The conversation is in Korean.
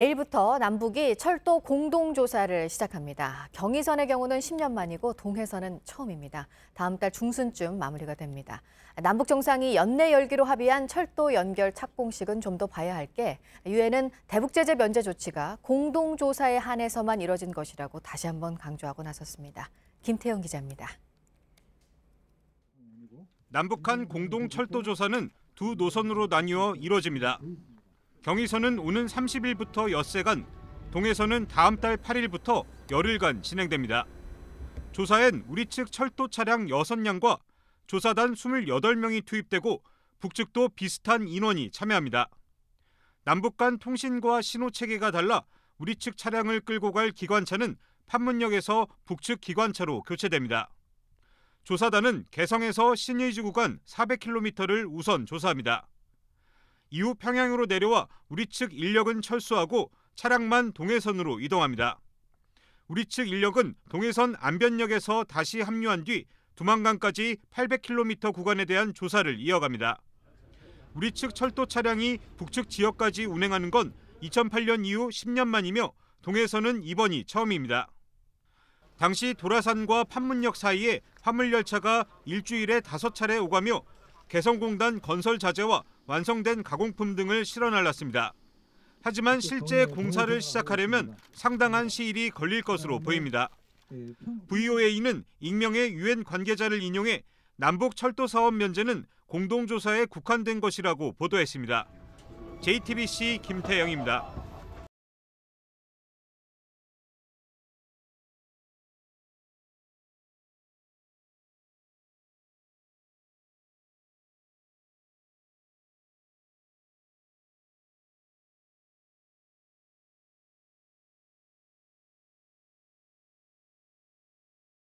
내일부터 남북이 철도 공동조사를 시작합니다. 경의선의 경우는 10년 만이고 동해선은 처음입니다. 다음 달 중순쯤 마무리가 됩니다. 남북 정상이 연내 열기로 합의한 철도 연결 착공식은 좀 더 봐야 할 게 유엔은 대북 제재 면제 조치가 공동조사에 한해서만 이뤄진 것이라고 다시 한번 강조하고 나섰습니다. 김태영 기자입니다. 남북한 공동 철도 조사는 두 노선으로 나뉘어 이뤄집니다. 경의선은 오는 30일부터 엿새간, 동해선은 다음 달 8일부터 열흘간 진행됩니다. 조사엔 우리 측 철도 차량 6량과 조사단 28명이 투입되고 북측도 비슷한 인원이 참여합니다. 남북 간 통신과 신호 체계가 달라 우리 측 차량을 끌고 갈 기관차는 판문역에서 북측 기관차로 교체됩니다. 조사단은 개성에서 신의지 구간 400km를 우선 조사합니다. 이후 평양으로 내려와 우리 측 인력은 철수하고 차량만 동해선으로 이동합니다. 우리 측 인력은 동해선 안변역에서 다시 합류한 뒤 두만강까지 800km 구간에 대한 조사를 이어갑니다. 우리 측 철도 차량이 북측 지역까지 운행하는 건 2008년 이후 10년 만이며 동해선은 이번이 처음입니다. 당시 도라산과 판문역 사이에 화물열차가 일주일에 다섯 차례 오가며 개성공단 건설 자재와 완성된 가공품 등을 실어 날랐습니다. 하지만 실제 공사를 시작하려면 상당한 시일이 걸릴 것으로 보입니다. VOA는 익명의 유엔 관계자를 인용해 남북 철도 사업 면제는 공동조사에 국한된 것이라고 보도했습니다. JTBC 김태영입니다.